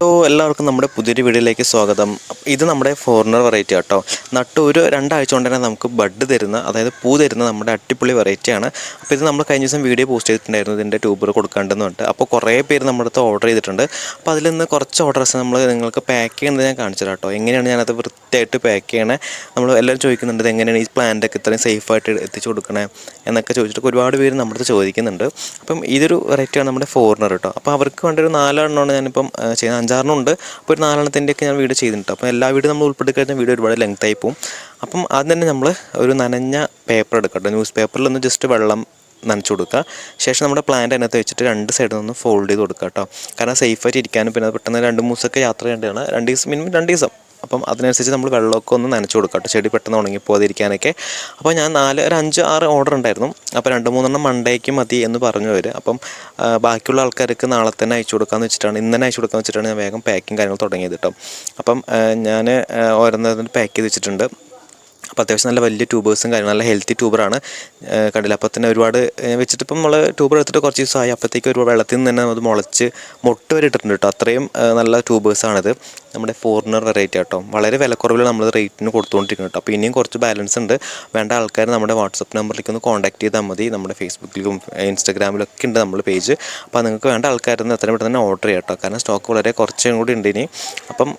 Hello എല്ലാവർക്കും നമ്മുടെ പുതിയൊരു വീഡിയോയിലേക്ക് സ്വാഗതം. ഇത് നമ്മുടെ ഫോറിനർ വെറൈറ്റി കേട്ടോ നട്ട് ഒരു രണ്ടാഴ്ച കൊണ്ട് തന്നെ നമുക്ക് ബഡ് തരുന്ന അതായത് പൂ തരുന്ന നമ്മുടെ അട്ടിപ്പൊളി വെറൈറ്റിയാണ് അപ്പോൾ ഇത് നമ്മൾ കഴിഞ്ഞ ദിവസം വീഡിയോ പോസ്റ്റ് ചെയ്തിട്ടുണ്ടായിരുന്നു ഇതിന്റെ ട്യൂബർ കൊടുക്കേണ്ടെന്ന് പറഞ്ഞിട്ട്. അപ്പോൾ കുറേ പേര് നമ്മുടെ അടുത്ത് ഓർഡർ ചെയ്തിട്ടുണ്ട്. അപ്പോൾ അതിൽ നിന്ന് കുറച്ച് ഓർഡേഴ്സ് നമ്മൾ നിങ്ങൾക്ക് പാക്ക് ചെയ്യുന്നത് ഞാൻ കാണിച്ചു തരാം കേട്ടോ. എങ്ങനെയാണ് ഞാനത് വൃത്തിയായിട്ട് പാക്ക് ചെയ്യണേ? നമ്മൾ എല്ലാവരും ചോദിക്കുന്നുണ്ട് ഇത് എങ്ങനെയാണ് ഈ പ്ലാന്റൊക്കെ ഇത്രയും സേഫായിട്ട് എത്തിച്ചു കൊടുക്കണേ എന്നൊക്കെ ചോദിച്ചിട്ട് ഒരുപാട് പേര് നമ്മുടെ ചോദിക്കുന്നുണ്ട്. അപ്പം ഇതൊരു വെറൈറ്റിയാണ് നമ്മുടെ ഫോറിനർ കേട്ടോ. അപ്പോൾ അവർക്ക് വേണ്ട ഒരു നാലെണ്ണമാണ് ഞാനിപ്പം ആ, ചെയ്യുന്നത്. അഞ്ചാറെണ്ണം അപ്പോൾ ഒരു നാലെണ്ണത്തിന്റെയൊക്കെ ഞാൻ വീഡിയോ ചെയ്തിട്ടുണ്ട്. അപ്പോൾ എല്ലാ വീഡിയോ നമ്മൾ ഉൾപ്പെടുത്തി കഴിഞ്ഞാൽ വീഡിയോ ഒരുപാട് ലെങ്ത് ആയി പോകും അപ്പം ആദ്യം തന്നെ നമ്മൾ ഒരു നനഞ്ഞ പേപ്പർ എടുക്കട്ടെ ന്യൂസ് പേപ്പറിലൊന്ന് ജസ്റ്റ് വെള്ളം നനച്ചു കൊടുക്കുക. ശേഷം നമ്മുടെ പ്ലാന്റ് അതിനകത്ത് വെച്ചിട്ട് രണ്ട് സൈഡിൽ നിന്ന് ഫോൾഡ് ചെയ്ത് കൊടുക്കുക കേട്ടോ. കാരണം സേഫായിട്ട് ഇരിക്കാനും പിന്നെ അത് പെട്ടെന്ന് രണ്ട് മൂന്ന് ദിവസമൊക്കെ യാത്ര ചെയ്യേണ്ടതാണ്. രണ്ട് ദിവസം മിനിമം രണ്ട് ദിവസം. അപ്പം അതിനനുസരിച്ച് നമ്മൾ വെള്ളമൊക്കെ ഒന്ന് നനച്ചു കൊടുക്കാം കേട്ടോ. ചെടി പെട്ടെന്ന് ഉണങ്ങി പോകാതിരിക്കാനൊക്കെ അപ്പോൾ ഞാൻ നാല് ഒരു അഞ്ച് ആറ് ഓർഡർ ഉണ്ടായിരുന്നു. അപ്പോൾ രണ്ട് മൂന്നെണ്ണം മണ്ടേക്ക് മതി എന്ന് പറഞ്ഞു അവർ അപ്പം ബാക്കിയുള്ള ആൾക്കാർക്ക് നാളെ തന്നെ അയച്ചു കൊടുക്കാമെന്ന് വെച്ചിട്ടാണ് ഇന്ന് തന്നെ അയച്ചു കൊടുക്കാമെന്ന് വെച്ചിട്ടാണ് ഞാൻ വേഗം പാക്കിങ് കാര്യങ്ങൾ തുടങ്ങിയത് കേട്ടോ. അപ്പം ഞാൻ ഓരോന്നും പാക്ക് ചെയ്ത് വെച്ചിട്ടുണ്ട്. അപ്പോൾ അത്യാവശ്യം നല്ല വലിയ ട്യൂബേഴ്സും കാര്യങ്ങളും നല്ല ഹെൽത്തി ട്യൂബറാണ് കണ്ടില്ല? അപ്പോൾ തന്നെ ഒരുപാട് വെച്ചിട്ട് ഇപ്പം നമ്മൾ ട്യൂബർ എടുത്തിട്ട് കുറച്ച് ദിവസമായി. അപ്പോഴത്തേക്ക് ഒരു വെള്ളത്തിൽ നിന്ന് തന്നെ അത് മുളച്ച് മുട്ട വരെ ഇട്ടിട്ടുണ്ട് കേട്ടോ. അത്രയും നല്ല ട്യൂബേഴ്സാണിത് നമ്മുടെ ഫോറിനർ വെറൈറ്റി കേട്ടോ. വളരെ വിലക്കുറവിൽ നമ്മൾ റേറ്റിന് കൊടുത്തുകൊണ്ടിരിക്കുന്നത് കേട്ടോ. അപ്പോൾ ഇനിയും കുറച്ച് ബാലൻസ് ഉണ്ട്. വേണ്ട ആൾക്കാർ നമ്മുടെ വാട്സപ്പ് നമ്പറിലേക്ക് ഒന്ന് കോൺടാക്ട് ചെയ്താൽ മതി. നമ്മുടെ ഫേസ്ബുക്കിലും ഇൻസ്റ്റാഗ്രാമിലൊക്കെ ഉണ്ട് നമ്മൾ പേജ് അപ്പോൾ നിങ്ങൾക്ക് വേണ്ട ആൾക്കാരെന്ന് എത്രയും പെട്ടെന്ന് ഓർഡർ ചെയ്യാം കേട്ടോ. കാരണം സ്റ്റോക്ക് വളരെ കുറച്ചും കൂടി ഉണ്ട് ഇനി. അപ്പം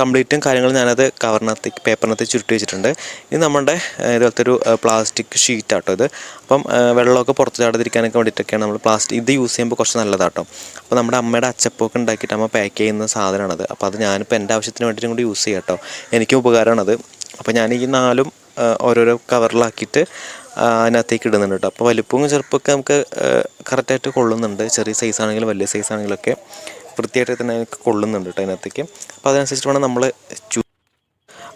കംപ്ലീറ്റും കാര്യങ്ങളും ഞാനത് കവറിനകത്ത് പേപ്പറിനകത്ത് ചുരുട്ടി വെച്ചിട്ടുണ്ട്. ഇത് നമ്മുടെ ഇതുപോലത്തെ ഒരു പ്ലാസ്റ്റിക് ഷീറ്റ് ആട്ടോ ഇത്. അപ്പം വെള്ളമൊക്കെ പുറത്ത് ചാടാതിരിക്കാനൊക്കെ വേണ്ടിയിട്ടൊക്കെയാണ് നമ്മൾ പ്ലാസ്റ്റിക് ഇത് യൂസ് ചെയ്യുമ്പോൾ കുറച്ച് നല്ലതാട്ടോ. അപ്പോൾ നമ്മുടെ അമ്മയുടെ അച്ചപ്പൊക്കെ ഉണ്ടാക്കിയിട്ട് അമ്മ പാക്ക് ചെയ്യുന്ന സാധനമാണത്. അപ്പോൾ അത് ഞാനിപ്പോൾ എന്റെ ആവശ്യത്തിന് വേണ്ടിയിട്ടും കൂടി യൂസ് ചെയ്യാം കേട്ടോ. എനിക്കും ഉപകാരമാണത്. അപ്പോൾ ഞാൻ ഈ നാലും ഓരോരോ കവറിലാക്കിയിട്ട് അതിനകത്തേക്ക് ഇടുന്നുണ്ട് കേട്ടോ. അപ്പോൾ വലിപ്പവും ചെറുപ്പമൊക്കെ നമുക്ക് കറക്റ്റായിട്ട് കൊള്ളുന്നുണ്ട്. ചെറിയ സൈസാണെങ്കിലും വലിയ സൈസ് ആണെങ്കിലൊക്കെ വൃത്തിയായിട്ട് തന്നെ കൊള്ളുന്നുണ്ട് കേട്ടോ അതിനകത്തേക്ക്. അപ്പോൾ അതിനനുസരിച്ച് വേണം നമ്മൾ ചൂ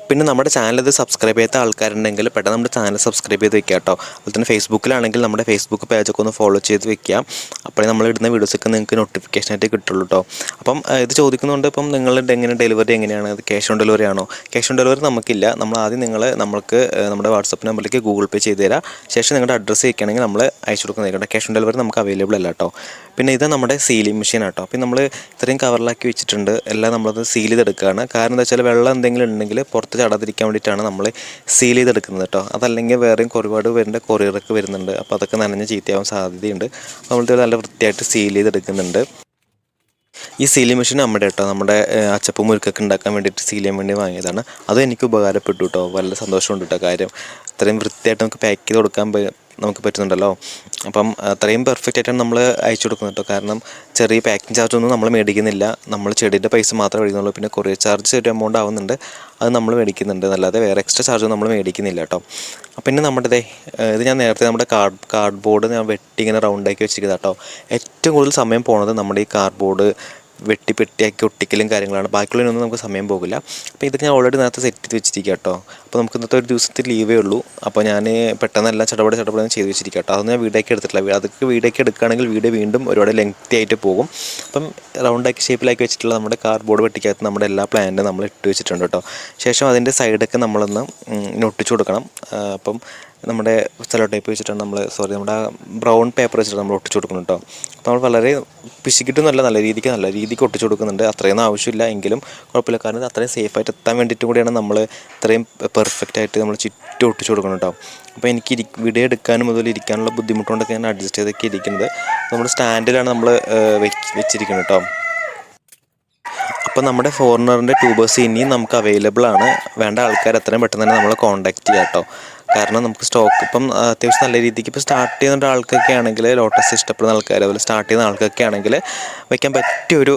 പിന്നെ നമ്മുടെ ചാനൽ ഇത് സബ്സ്ക്രൈബ് ചെയ്യാത്ത ആൾക്കാരുണ്ടെങ്കിൽ പെട്ടെന്ന് നമ്മുടെ ചാനൽ സബ്സ്ക്രൈബ് ചെയ്ത് വെക്കുക കേട്ടോ. അതുപോലെ തന്നെ ഫേസ്ബുക്കിലാണെങ്കിൽ നമ്മുടെ ഫേസ്ബുക്ക് പേജൊക്കെ ഒന്ന് ഫോളോ ചെയ്ത് വെക്കുക. അപ്പോഴേ നമ്മൾ ഇടുന്ന വീഡിയോസൊക്കെ നിങ്ങൾക്ക് നോട്ടിഫിക്കേഷൻ ആയിട്ട് കിട്ടുള്ളൂ കേട്ടോ. അപ്പം ഇത് ചോദിക്കുന്നുണ്ട് ഇപ്പം നിങ്ങളുടെ എങ്ങനെ ഡെലിവറി എങ്ങനെയാണ്? അത് ക്യാഷ് ഓൺ ഡെലിവറി ആണോ? ക്യാഷ് ഓൺ ഡെലിവറി നമുക്കില്ല. നമ്മൾ ആദ്യം നിങ്ങൾ നമ്മൾക്ക് നമ്മുടെ വാട്സപ്പ് നമ്പറിലേക്ക് ഗൂഗിൾ പേ ചെയ്ത് തരാം. ശേഷം നിങ്ങളുടെ അഡ്രസ്സ് വയ്ക്കുകയാണെങ്കിൽ നമ്മൾ അയച്ചു കൊടുക്കുന്നതായിരിക്കും ക്യാഷ് ഓൺ ഡെലിവറി നമുക്ക് അവൈലബിൾ അല്ല കേട്ടോ. പിന്നെ ഇത് നമ്മുടെ സീലിംഗ് മെഷീൻ ആട്ടോ അപ്പം നമ്മൾ ഇത്രയും കവറിലാക്കി വെച്ചിട്ടുണ്ട്. എല്ലാം നമ്മളത് സീൽ ചെയ്തെടുക്കുകയാണ്. കാരണം എന്താ വെച്ചാൽ വെള്ളം എന്തെങ്കിലും ഉണ്ടെങ്കിൽ പുറത്ത് ചാടാതിരിക്കാൻ വേണ്ടിയിട്ടാണ് നമ്മൾ സീൽ ചെയ്തെടുക്കുന്നത് കേട്ടോ. അതല്ലെങ്കിൽ വേറെയും ഒരുപാട് പേരുടെ കൊറിയറൊക്കെ വരുന്നുണ്ട്. അപ്പോൾ അതൊക്കെ നനഞ്ഞ് ചീത്തയാവാൻ സാധ്യതയുണ്ട്. അപ്പോൾ നമ്മളിത് നല്ല വൃത്തിയായിട്ട് സീൽ ചെയ്തെടുക്കുന്നുണ്ട്. ഈ സീലിംഗ് മെഷീൻ നമ്മുടെ കേട്ടോ നമ്മുടെ അച്ചപ്പ് മുരുക്കൊക്കെ ഉണ്ടാക്കാൻ വേണ്ടിയിട്ട് സീൽ ചെയ്യാൻ വേണ്ടി വാങ്ങിയതാണ്. അതും എനിക്ക് ഉപകാരപ്പെട്ടു കേട്ടോ. വളരെ സന്തോഷമുണ്ട് കേട്ടോ കാര്യം. അത്രയും വൃത്തിയായിട്ട് നമുക്ക് പാക്ക് ചെയ്ത് കൊടുക്കാൻ നമുക്ക് പറ്റുന്നുണ്ടല്ലോ. അപ്പം അത്രയും പെർഫെക്റ്റ് ആയിട്ടാണ് നമ്മൾ അയച്ചു കൊടുക്കുന്നത് കേട്ടോ കാരണം ചെറിയ പാക്കിംഗ് ചാർജ് ഒന്നും നമ്മൾ മേടിക്കുന്നില്ല. നമ്മൾ ചെടിയുടെ പൈസ മാത്രമേ മേടിക്കുന്നുള്ളൂ. പിന്നെ കൊറിയർ ചാർജ് ഒരു എമൗണ്ട് ആവുന്നുണ്ട്. അത് നമ്മൾ മേടിക്കുന്നുണ്ട്. അല്ലാതെ വേറെ എക്സ്ട്രാ ചാർജ് നമ്മൾ മേടിക്കുന്നില്ല കേട്ടോ പിന്നെ നമ്മുടെ ദേ, ഇത് ഞാൻ നേരത്തെ നമ്മുടെ കാർഡ് കാർഡ് ബോർഡ് ഞാൻ വെട്ടി ഇങ്ങനെ റൗണ്ടാക്കി വെച്ചിരിക്കുന്നത് കേട്ടോ ഏറ്റവും കൂടുതൽ സമയം പോണത് നമ്മുടെ ഈ കാർഡ് ബോർഡ് വെട്ടി പെട്ടിയാക്കി ഒട്ടിക്കലും കാര്യങ്ങളാണ്. ബാക്കിയുള്ളതിനൊന്നും നമുക്ക് സമയം പോകില്ല. അപ്പോൾ ഇതൊക്കെ ഞാൻ ഓൾറെഡി നേരത്തെ സെറ്റ് ചെയ്ത് വെച്ചിരിക്കുക കേട്ടോ അപ്പോൾ നമുക്ക് ഇന്നത്തെ ഒരു ദിവസത്തെ ലീവേ ഉള്ളൂ. അപ്പോൾ ഞാൻ പെട്ടെന്ന് എല്ലാം ചടപടി ചടപട ചെയ്ത് വെച്ചിരിക്കുക കേട്ടോ അതൊന്നും ഞാൻ വീഡിയോക്ക് എടുത്തിട്ടില്ല. അതൊക്കെ വീഡിയോക്ക് എടുക്കുകയാണെങ്കിൽ വീഡിയോ വീണ്ടും ഒരുപാട് ലെങ്ത്തി ആയിട്ട് പോകും. അപ്പം റൗണ്ടാക്കി ഷേപ്പിലാക്കി വെച്ചിട്ടുള്ള നമ്മുടെ കാർഡ്ബോർഡ് വെട്ടിക്കകത്ത് നമ്മുടെ എല്ലാ പ്ലാനും നമ്മൾ ഇട്ട് വെച്ചിട്ടുണ്ട് കേട്ടോ ശേഷം അതിന്റെ സൈഡൊക്കെ നമ്മളൊന്ന് ഒട്ടിച്ചു കൊടുക്കണം. അപ്പം നമ്മുടെ സെലോ ടൈപ്പ് വെച്ചിട്ടാണ് നമ്മൾ സോറി നമ്മുടെ ബ്രൗൺ പേപ്പർ വെച്ചിട്ട് നമ്മൾ ഒട്ടിച്ചു കൊടുക്കുന്നത് കേട്ടോ അപ്പോൾ നമ്മൾ വളരെ പിശിക്കിട്ട് നല്ല നല്ല രീതിക്ക് നല്ല രീതിക്ക് ഒട്ടിച്ചു കൊടുക്കുന്നുണ്ട്. അത്രയൊന്നും ആവശ്യമില്ല എങ്കിലും കുഴപ്പമില്ല. കാരണം ഇത് അത്രയും സേഫായിട്ട് എത്താൻ വേണ്ടിയിട്ട് കൂടിയാണ് നമ്മൾ ഇത്രയും പെർഫെക്റ്റ് ആയിട്ട് നമ്മൾ ചുറ്റും ഒട്ടിച്ചു കൊടുക്കണം കേട്ടോ അപ്പോൾ എനിക്ക് ഇരി വീഡിയോ എടുക്കാനും അതുപോലെ ഇരിക്കാനുള്ള ബുദ്ധിമുട്ടുകൊണ്ടൊക്കെ ഞാൻ അഡ്ജസ്റ്റ് ചെയ്തൊക്കെ ഇരിക്കുന്നത്. നമ്മൾ സ്റ്റാൻഡിലാണ് നമ്മൾ വെച്ചിരിക്കുന്നത് കേട്ടോ അപ്പോൾ നമ്മുടെ ഫോറിനറിന്റെ ട്യൂബേഴ്സ് ഇനിയും നമുക്ക് അവൈലബിൾ ആണ്. വേണ്ട ആൾക്കാർ എത്രയും പെട്ടെന്ന് തന്നെ നമ്മളെ കോൺടാക്ട് ചെയ്യാം കേട്ടോ കാരണം നമുക്ക് സ്റ്റോക്ക് ഇപ്പം അത്യാവശ്യം നല്ല രീതിക്ക് ഇപ്പോൾ സ്റ്റാർട്ട് ചെയ്യുന്ന ആൾക്കൊക്കെ ആണെങ്കിൽ ലോട്ടസ് ഇഷ്ടപ്പെടുന്ന ആൾക്കാർ അതുപോലെ സ്റ്റാർട്ട് ചെയ്യുന്ന ആൾക്കൊക്കെ ആണെങ്കിൽ വെക്കാൻ പറ്റിയൊരു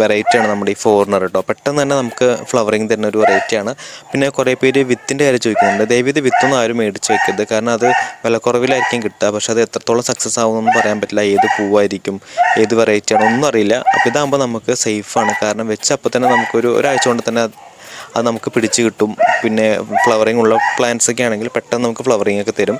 വെറൈറ്റിയാണ് നമ്മുടെ ഈ ഫോറിനർ കേട്ടോ പെട്ടെന്ന് തന്നെ നമുക്ക് ഫ്ലവറിങ് തരുന്ന ഒരു വെറൈറ്റിയാണ് പിന്നെ കുറേ പേര് വിത്തിന്റെ കാര്യം ചോദിക്കുന്നുണ്ട്. ദയവീത് വിത്തൊന്നും ആരും മേടിച്ച് വെക്കരുത്. കാരണം അത് വിലക്കുറവിലായിരിക്കും കിട്ടുക. പക്ഷേ അത് എത്രത്തോളം സക്സസ് ആവുമെന്നൊന്നും പറയാൻ പറ്റില്ല. ഏത് പൂവായിരിക്കും ഏത് വെറൈറ്റിയാണ് ഒന്നും അറിയില്ല. അപ്പോൾ ഇതാകുമ്പോൾ നമുക്ക് സേഫാണ് കാരണം വെച്ചപ്പോൾ തന്നെ നമുക്കൊരു ഒരാഴ്ച കൊണ്ട് തന്നെ അത് നമുക്ക് പിടിച്ച് കിട്ടും. പിന്നെ ഫ്ലവറിങ് ഉള്ള പ്ലാന്റ്സ് ഒക്കെ ആണെങ്കിൽ പെട്ടെന്ന് നമുക്ക് ഫ്ലവറിങ് ഒക്കെ തരും.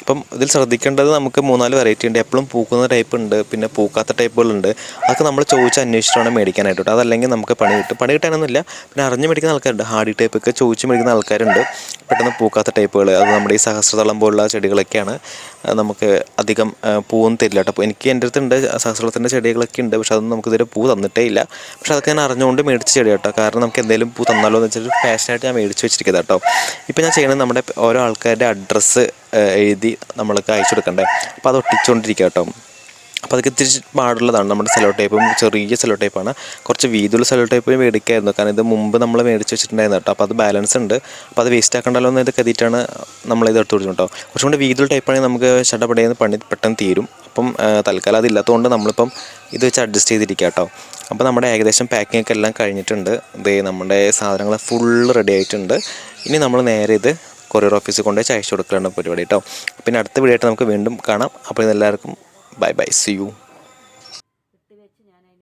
അപ്പം ഇതിൽ ശ്രദ്ധിക്കേണ്ടത് നമുക്ക് മൂന്നാൽ വെറൈറ്റി ഉണ്ട്. എപ്പോഴും പൂക്കുന്ന ടൈപ്പ് ഉണ്ട്. പിന്നെ പൂക്കാത്ത ടൈപ്പുകളുണ്ട് അതൊക്കെ നമ്മൾ ചോദിച്ച് അന്വേഷിച്ചിട്ടാണ് മേടിക്കാനായിട്ട് അതല്ലെങ്കിൽ നമുക്ക് പണി കിട്ടും. പണി കിട്ടാനൊന്നുമില്ല. പിന്നെ അറിഞ്ഞ് മേടിക്കുന്ന ആൾക്കാരുണ്ട്. ഹാർഡി ടൈപ്പ് ഒക്കെ ചോദിച്ച് മേടിക്കുന്ന ആൾക്കാരുണ്ട്. പെട്ടെന്ന് പൂക്കാത്ത ടൈപ്പുകൾ അത് നമ്മുടെ ഈ സഹസ്രതളം പോലുള്ള ചെടികളൊക്കെയാണ്. നമുക്ക് അധികം പൂവും തരില്ല കേട്ടോ. എനിക്ക് എന്റെ അടുത്തുണ്ട് സഹസ്രത്തിന്റെ ചെടികളൊക്കെ ഉണ്ട് പക്ഷെ അതൊന്നും നമുക്ക് ഇതുവരെ പൂ തന്നിട്ടേ ഇല്ല. പക്ഷെ അതൊക്കെ ഞാൻ അറിഞ്ഞുകൊണ്ട് മേടിച്ച ചെടി കേട്ടോ. കാരണം നമുക്ക് എന്തെങ്കിലും പൂ തന്നാലോ എന്ന് വെച്ചാൽ ഫാഷനായിട്ട് ഞാൻ മേടിച്ച് വെച്ചിരിക്കുന്നത് കേട്ടോ. ഇപ്പോൾ ഞാൻ ചെയ്യുന്നത് നമ്മുടെ ഓരോ ആൾക്കാരുടെ അഡ്രസ്സ് എഴുതി നമ്മൾക്ക് അയച്ചു കൊടുക്കണ്ടേ. അപ്പോൾ അത് ഒട്ടിച്ചുകൊണ്ടിരിക്കുക കേട്ടോ. അപ്പോൾ അതൊക്കെ ഇത്തിരി പാടുള്ളതാണ് നമ്മുടെ സെലോ ടേപ്പും ചെറിയ സെലോ ടേപ്പാണ് കുറച്ച് വീതിയുള്ള സെലോ ടൈപ്പ് മേടിക്കായിരുന്നു. കാരണം ഇത് മുമ്പ് നമ്മൾ മേടിച്ച് വെച്ചിട്ടുണ്ടായിരുന്നു കേട്ടോ. അപ്പോൾ അത് ബാലൻസ് ഉണ്ട്. അപ്പോൾ അത് വേസ്റ്റ് ആക്കണ്ടല്ലോ എന്ന് ഇത് കരുതിയിട്ടാണ് നമ്മളിത് എടുത്ത് കൊടുത്തു കേട്ടോ. കുറച്ചും കൂടി വീതിയുള്ള ടൈപ്പാണെങ്കിൽ നമുക്ക് ചടപടയെന്ന് പണി പെട്ടെന്ന് തീരും. അപ്പം തൽക്കാലം അതില്ലാത്തതുകൊണ്ട് നമ്മളിപ്പം ഇത് വെച്ച് അഡ്ജസ്റ്റ് ചെയ്തിരിക്കുക കേട്ടോ. അപ്പോൾ നമ്മുടെ ഏകദേശം പാക്കിംഗ് ഒക്കെ എല്ലാം കഴിഞ്ഞിട്ടുണ്ട്. ഇത് നമ്മുടെ സാധനങ്ങൾ ഫുൾ റെഡി ആയിട്ടുണ്ട്. ഇനി നമ്മൾ നേരെ ഇത് കൊറിയർ ഓഫീസിൽ കൊണ്ടുപോയി അയച്ചു കൊടുക്കലാണ് പരിപാടി കേട്ടോ. പിന്നെ അടുത്ത വീഡിയോ ആയിട്ട് നമുക്ക് വീണ്ടും കാണാം. അപ്പോൾ ഇതെല്ലാവർക്കും bye bye see you.